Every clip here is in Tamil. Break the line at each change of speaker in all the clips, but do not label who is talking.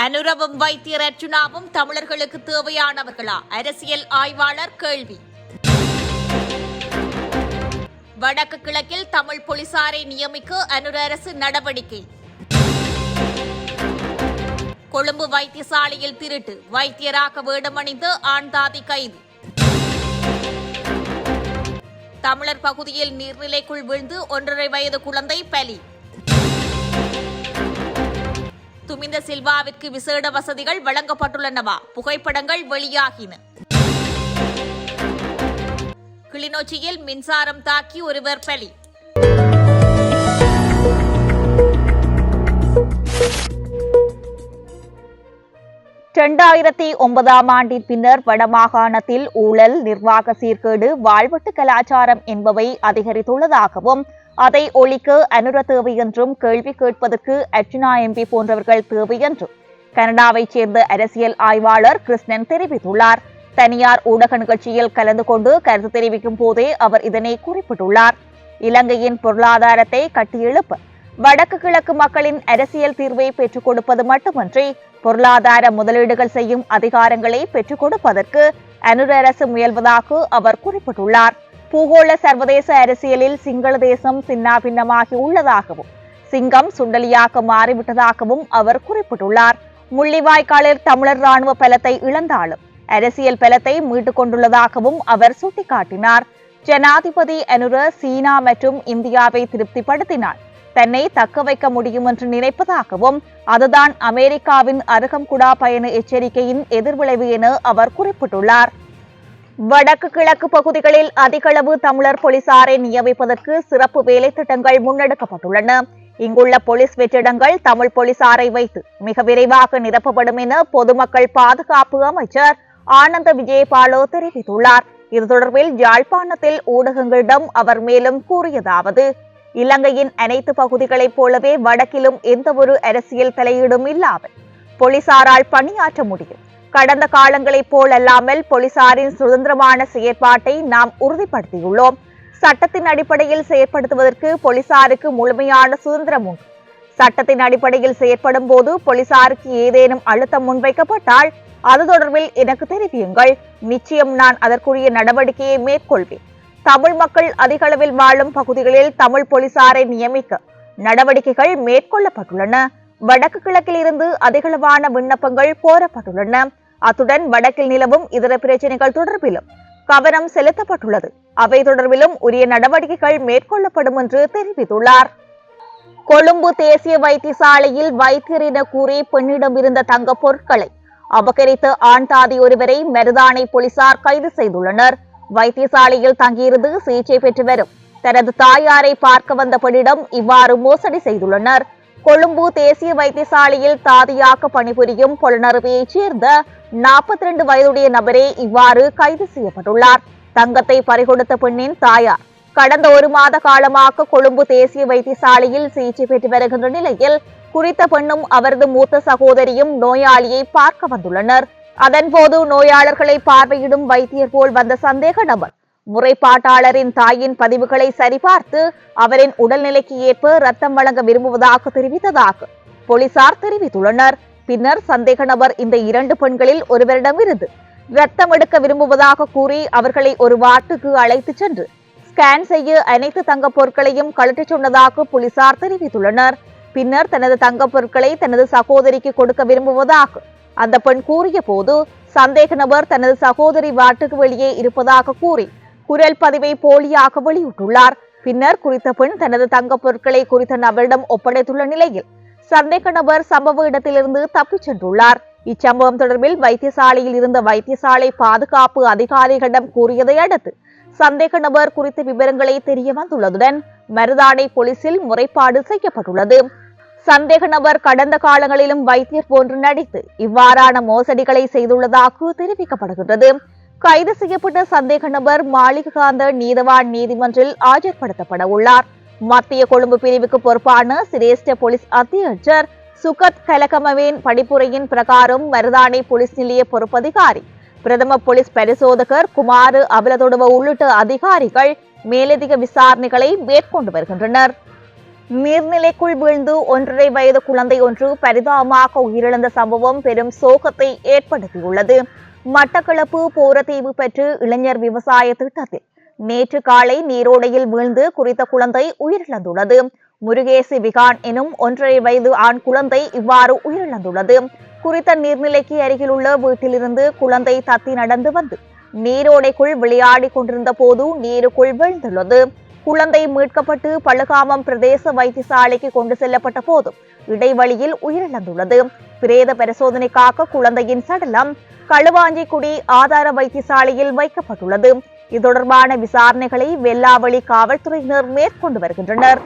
அனுரவும் வைத்தியர் அர்ச்சுனாவும் தமிழர்களுக்கு தேவையானவர்களா? அரசியல் ஆய்வாளர் கேள்வி. வடக்கு கிழக்கில் தமிழ் போலீசாரை நியமிக்க அனுர அரசு நடவடிக்கை. கொழும்பு வைத்தியசாலையில் திருட்டு. வைத்தியராக வேடமணிந்து ஆண்தாதி கைது. தமிழர் பகுதியில் நீர்நிலைக்குள் விழுந்து ஒன்றரை வயது குழந்தை பலி. துமிந்த சில்வாவிற்கு விசேட வசதிகள் வழங்கப்பட்டுள்ளனவா? புகைப்படங்கள் வெளியாகின. கிளிநொச்சியில் மின்சாரம் தாக்கி ஒருவர் பலி.
இரண்டாயிரத்தி ஒன்பதாம் ஆண்டின் பின்னர் வடமாகாணத்தில் ஊழல் நிர்வாக சீர்கேடு வாழ்வெட்டு கலாச்சாரம் என்பவை அதிகரித்துள்ளதாகவும் அதை ஒழிக்க அனுர தேவை என்றும் கேள்வி கேட்பதற்கு அர்ஜுனா எம்பி போன்றவர்கள் தேவை என்றும் கனடாவைச் சேர்ந்த அரசியல் ஆய்வாளர் கிருஷ்ணன் தெரிவித்துள்ளார். தனியார் ஊடக நிகழ்ச்சியில் கலந்து கொண்டு கருத்து தெரிவிக்கும் போதே அவர் இதனை குறிப்பிட்டுள்ளார். இலங்கையின் பொருளாதாரத்தை கட்டியெழுப்ப வடக்கு கிழக்கு மக்களின் அரசியல் தீர்வை பெற்றுக் கொடுப்பது மட்டுமன்றி பொருளாதார முதலீடுகள் செய்யும் அதிகாரங்களை பெற்றுக் கொடுப்பதற்கு அனுர அரசு முயல்வதாக அவர் குறிப்பிட்டுள்ளார். பூகோள சர்வதேச அரசியலில் சிங்கள தேசம் சின்னாபின்னமாகி உள்ளதாகவும் சிங்கம் சுண்டலியாக மாறிவிட்டதாகவும் அவர் குறிப்பிட்டுள்ளார். முள்ளிவாய்க்காலில் தமிழர் ராணுவ பலத்தை இழந்தாலும் அரசியல் பலத்தை மீட்டுக் கொண்டுள்ளதாகவும் அவர் சுட்டிக்காட்டினார். ஜனாதிபதி அனுர சீனா மற்றும் இந்தியாவை திருப்திப்படுத்தினார் தன்னை தக்க வைக்க முடியும் என்று நினைப்பதாகவும் அதுதான் அமெரிக்காவின் அருகம்குடா பயண எச்சரிக்கையின் எதிர்விளைவு என அவர் குறிப்பிட்டுள்ளார். வடக்கு கிழக்கு பகுதிகளில் அதிகளவு தமிழர் போலீசாரை நியமிப்பதற்கு சிறப்பு வேலை திட்டங்கள் முன்னெடுக்கப்பட்டுள்ளன. இங்குள்ள போலீஸ் வெற்றிடங்கள் தமிழ் போலீசாரை வைத்து மிக விரைவாக நிரப்பப்படும் என பொதுமக்கள் பாதுகாப்பு அமைச்சர் ஆனந்த விஜயபாலோ தெரிவித்துள்ளார். இது தொடர்பில் யாழ்ப்பாணத்தில் ஊடகங்களிடம் அவர் மேலும் கூறியதாவது இலங்கையின் அனைத்து பகுதிகளைப் போலவே வடக்கிலும் எந்தவொரு அரசியல் தலையீடும் இல்லாமல் போலீசாரால் பணியாற்ற முடியும். கடந்த காலங்களைப் போலல்லாமல் போலீசாரின் சுதந்திரமான செயற்பாட்டை நாம் உறுதிப்படுத்தியுள்ளோம். சட்டத்தின் அடிப்படையில் செயற்படுத்துவதற்கு போலீசாருக்கு முழுமையான சுதந்திரம் உண்டு. சட்டத்தின் அடிப்படையில் செயற்படும் போது போலீசாருக்கு ஏதேனும் அழுத்தம் முன்வைக்கப்பட்டால் அது தொடர்பில் எனக்கு தெரிவியுங்கள். நிச்சயம் நான் அதற்குரிய நடவடிக்கையை மேற்கொள்வேன். தமிழ் மக்கள் அதிகளவில் வாழும் பகுதிகளில் தமிழ் போலீசாரை நியமிக்க நடவடிக்கைகள் மேற்கொள்ளப்பட்டுள்ளன. வடக்கு கிழக்கில் இருந்து அதிகளவான விண்ணப்பங்கள் கோரப்பட்டுள்ளன. அத்துடன் வடக்கில் நிலவும் இதர பிரச்சனைகள் தொடர்பிலும் கவனம் செலுத்தப்பட்டுள்ளது. அவை தொடர்பிலும் உரிய நடவடிக்கைகள் மேற்கொள்ளப்படும் என்று தெரிவித்துள்ளார். கொழும்பு தேசிய வைத்தியசாலையில் வைத்தியர் என கூறி பெண்ணிடம் இருந்த தங்க பொருட்களை அபகரித்து ஆண் தாதி ஒருவரை மருதானை போலீசார் கைது செய்துள்ளனர். வைத்தியசாலையில் தங்கியிருந்து சிகிச்சை பெற்று வரும் தனது தாயாரை பார்க்க வந்த பெண்ணிடம் இவ்வாறு மோசடி செய்துள்ளனர். கொழும்பு தேசிய வைத்தியசாலையில் தாதியாக பணிபுரியும் பொலனறுவையைச் சேர்ந்த நாற்பத்தி ரெண்டு வயதுடைய நபரே இவ்வாறு கைது செய்யப்பட்டுள்ளார். தங்கத்தை பறிகொடுத்த பெண்ணின் தாயார் கடந்த ஒரு மாத காலமாக கொழும்பு தேசிய வைத்தியசாலையில் சிகிச்சை பெற்று வருகின்ற நிலையில் குறித்த பெண்ணும் அவரது மூத்த சகோதரியும் நோயாளியை பார்க்க வந்துள்ளனர். அதன்போது நோயாளர்களை பார்வையிடும் வைத்தியர் போல் வந்த சந்தேக நபர் முறைப்பாட்டாளரின் தாயின் பதிவுகளை சரிபார்த்து அவரின் உடல்நிலைக்கு ஏற்ப ரத்தம் வழங்க விரும்புவதாக தெரிவித்ததாக போலீசார் தெரிவித்துள்ளனர். பின்னர் சந்தேக நபர் இந்த இரண்டு பெண்களில் ஒருவரிடமிருந்து ரத்தம் எடுக்க விரும்புவதாக கூறி அவர்களை ஒரு வார்டுக்கு அழைத்து சென்று ஸ்கேன் செய்ய அனைத்து தங்கப் பொருட்களையும் கழற்றச் சொன்னதாக போலீசார் தெரிவித்துள்ளனர். பின்னர் தனது தங்கப் பொருட்களை தனது சகோதரிக்கு கொடுக்க விரும்புவதாக அந்த பெண் கூறிய போது சந்தேக நபர் தனது சகோதரி வாட்டுக்கு வெளியே இருப்பதாக கூறி குரல் பதிவை போலியாக வெளியிட்டுள்ளார். பின்னர் குறித்த பெண் தனது தங்கப் பொருட்களை குறித்த நபரிடம் ஒப்படைத்துள்ள நிலையில் சந்தேக நபர் சம்பவ இடத்திலிருந்து தப்பிச் சென்றுள்ளார். இச்சம்பவம் தொடர்பில் வைத்தியசாலையில் இருந்த வைத்தியசாலை பாதுகாப்பு அதிகாரிகளிடம் கூறியதை அடுத்து சந்தேக நபர் குறித்த விவரங்களை தெரிய வந்துள்ளதுடன் மருதானை போலீசில் முறைப்பாடு செய்யப்பட்டுள்ளது. சந்தேக நபர் கடந்த காலங்களிலும் வைத்தியர் போன்று நடித்து இவ்வாறான மோசடிகளை செய்துள்ளதாக தெரிவிக்கப்படுகின்றது. கைது செய்யப்பட்ட சந்தேக நபர் மாளிகாந்த நீதவான் நீதிமன்றில் ஆஜர்படுத்தப்பட உள்ளார் மத்திய கொழும்பு பிரிவுக்கு பொறுப்பான சிரேஷ்ட போலீஸ் அத்தியட்சர் சுகத் கலகமவின் படிப்புரையின் பிரகாரம் மருதானை போலீஸ் நிலைய பொறுப்பதிகாரி பிரதம போலீஸ் பரிசோதகர் குமார் அபலதொடுவ உள்ளிட்ட அதிகாரிகள் மேலதிக விசாரணைகளை மேற்கொண்டு வருகின்றனர். நீர்நிலைக்குள் வீழ்ந்து ஒன்றரை வயது குழந்தை ஒன்று பரிதாபமாக உயிரிழந்த சம்பவம் பெரும் சோகத்தை ஏற்படுத்தியுள்ளது. மட்டக்களப்பு போரத்தீவு பெற்று இளைஞர் விவசாய திட்டத்தில் நேற்று காலை நீரோடையில் வீழ்ந்து குறித்த குழந்தை உயிரிழந்துள்ளது. முருகேசி விகான் எனும் ஒன்றரை வயது ஆண் குழந்தை இவ்வாறு உயிரிழந்துள்ளது. குறித்த நீர்நிலைக்கு அருகிலுள்ள வீட்டிலிருந்து குழந்தை தத்தி நடந்து வந்து நீரோடைக்குள் விளையாடி கொண்டிருந்த போது நீருக்குள் வீழ்ந்துள்ளது. குழந்தை மீட்கப்பட்டு பழுகாமம் பிரதேச வைத்தியசாலைக்கு கொண்டு செல்லப்பட்ட போதும் இடைவெளியில் உயிரிழந்துள்ளது. பிரேத பரிசோதனைக்காக குழந்தையின் சடலம் களுவாஞ்சிக்குடி ஆதார வைத்தியசாலையில் வைக்கப்பட்டுள்ளது. இது தொடர்பான விசாரணைகளை வெல்லாவளி காவல்துறையினர் மேற்கொண்டு வருகின்றனர்.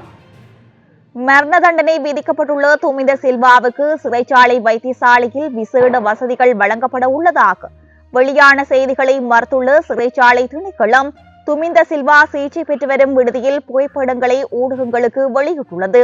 மரண தண்டனை விதிக்கப்பட்டுள்ள துமிந்த சில்வாவுக்கு சிறைச்சாலை வைத்தியசாலையில் விசேட வசதிகள் வழங்கப்பட உள்ளதாக வெளியான செய்திகளை மறுத்துள்ள சிறைச்சாலை திணைக்களம் துமிந்த சில்வா சிகிச்சை பெற்று வரும் விடுதியில் புகைப்படங்களை ஊடகங்களுக்கு வெளியிட்டுள்ளது.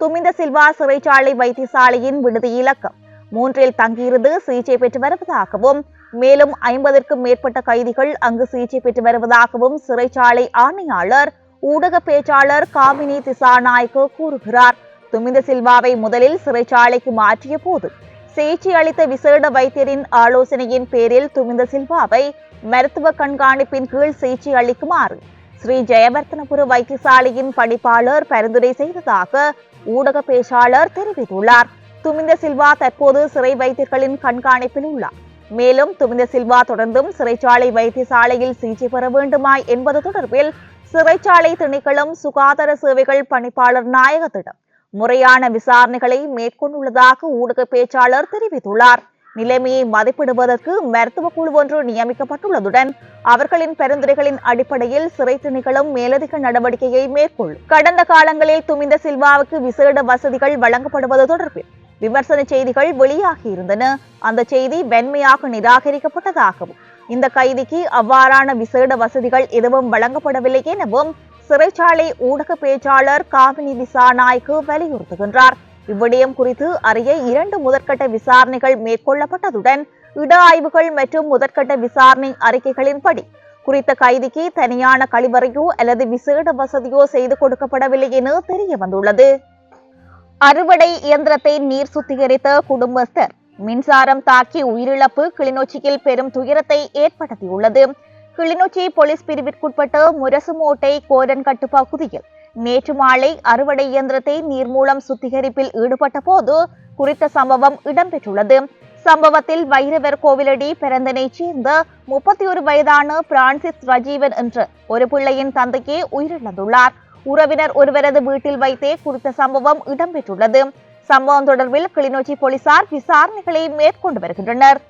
துமிந்த சில்வா சிறைச்சாலை வைத்தியசாலையின் விடுதி இலக்கம் மூன்றில் தங்கியிருந்து சிகிச்சை பெற்று வருவதாகவும் மேலும் ஐம்பதற்கும் மேற்பட்ட கைதிகள் அங்கு சிகிச்சை பெற்று வருவதாகவும் சிறைச்சாலை ஆணையாளர் ஊடக பேச்சாளர் காமினி திசாநாயக்கு கூறுகிறார். துமிந்த சில்வாவை முதலில் சிறைச்சாலைக்கு மாற்றிய போது சிகிச்சை அளித்த விசேட வைத்தியரின் ஆலோசனையின் பேரில் துமிந்த சில்வாவை மருத்துவ கண்காணிப்பின் கீழ் சிகிச்சை அளிக்குமாறு ஸ்ரீ ஜெயவர்த்தனபுர வைத்தியசாலையின் பணிப்பாளர் பரிந்துரை செய்ததாக ஊடக பேச்சாளர் தெரிவித்துள்ளார். துமிந்த சில்வா தற்போது சிறை வைத்தியர்களின் கண்காணிப்பில் உள்ளார். மேலும் துமிந்த சில்வா தொடர்ந்தும் சிறைச்சாலை வைத்தியசாலையில் சிகிச்சை பெற வேண்டுமா என்பது தொடர்பில் சிறைச்சாலை திணைக்களம் சுகாதார சேவைகள் பணிப்பாளர் நாயகத்திடம் முறையான விசாரணைகளை மேற்கொண்டுள்ளதாக ஊடக பேச்சாளர் தெரிவித்துள்ளார். நிலைமையை மதிப்பிடுவதற்கு மருத்துவ குழு ஒன்று நியமிக்கப்பட்டுள்ளதுடன் அவர்களின் பரிந்துரைகளின் அடிப்படையில் சிறை திணைக்களம் மேலதிக நடவடிக்கையை மேற்கொள்ளும். கடந்த காலங்களில் துமிந்த சில்வாவுக்கு விசேட வசதிகள் வழங்கப்படுவது தொடர்பில் விமர்சன செய்திகள் வெளியாகியிருந்தன அந்த செய்தி வெண்மையாக நிராகரிக்கப்பட்டதாகவும் இந்த கைதிக்கு அவ்வாறான விசேட வசதிகள் எதுவும் வழங்கப்படவில்லை எனவும் சிறைச்சாலை ஊடக பேச்சாளர் காவினி விசாநாய்க்கு வலியுறுத்துகின்றார். இவ்விடயம் குறித்து அறிய இரண்டு முதற்கட்ட விசாரணைகள் மேற்கொள்ளப்பட்டதுடன் இட ஆய்வுகள் மற்றும் முதற்கட்ட விசாரணை அறிக்கைகளின்படி குறித்த கைதிக்கு தனியான கழிவறையோ அல்லது விசேட வசதியோ செய்து கொடுக்கப்படவில்லை என தெரிய வந்துள்ளது அறுவடை இயந்திரத்தை நீர் சுத்திகரித்த குடும்பஸ்தர். மின்சாரம் தாக்கி உயிரிழப்பு கிளிநொச்சியில் பெரும் துயரத்தை ஏற்படுத்தியுள்ளது. கிளிநொச்சி போலீஸ் பிரிவிற்குட்பட்ட முரசுமோட்டை கோரன்கட்டு பகுதியில் நேற்று மாலை அறுவடை இயந்திரத்தை நீர் மூலம் சுத்திகரிப்பில் ஈடுபட்ட போது குறித்த சம்பவம் இடம்பெற்றுள்ளது. சம்பவத்தில் வைரவர் கோவிலடி பிறந்தனை சேர்ந்த முப்பத்தி ஒரு வயதான பிரான்சிஸ் ரஜீவன் என்ற ஒரு பிள்ளையின் தந்தையே உயிரிழந்துள்ளார். உறவினர் ஒருவரது வீட்டில் வைத்தே குறித்த சம்பவம் இடம்பெற்றுள்ளது. சம்பவம் தொடர்பில் கிளிநொச்சி போலீசார் விசாரணைகளை மேற்கொண்டு வருகின்றனர்.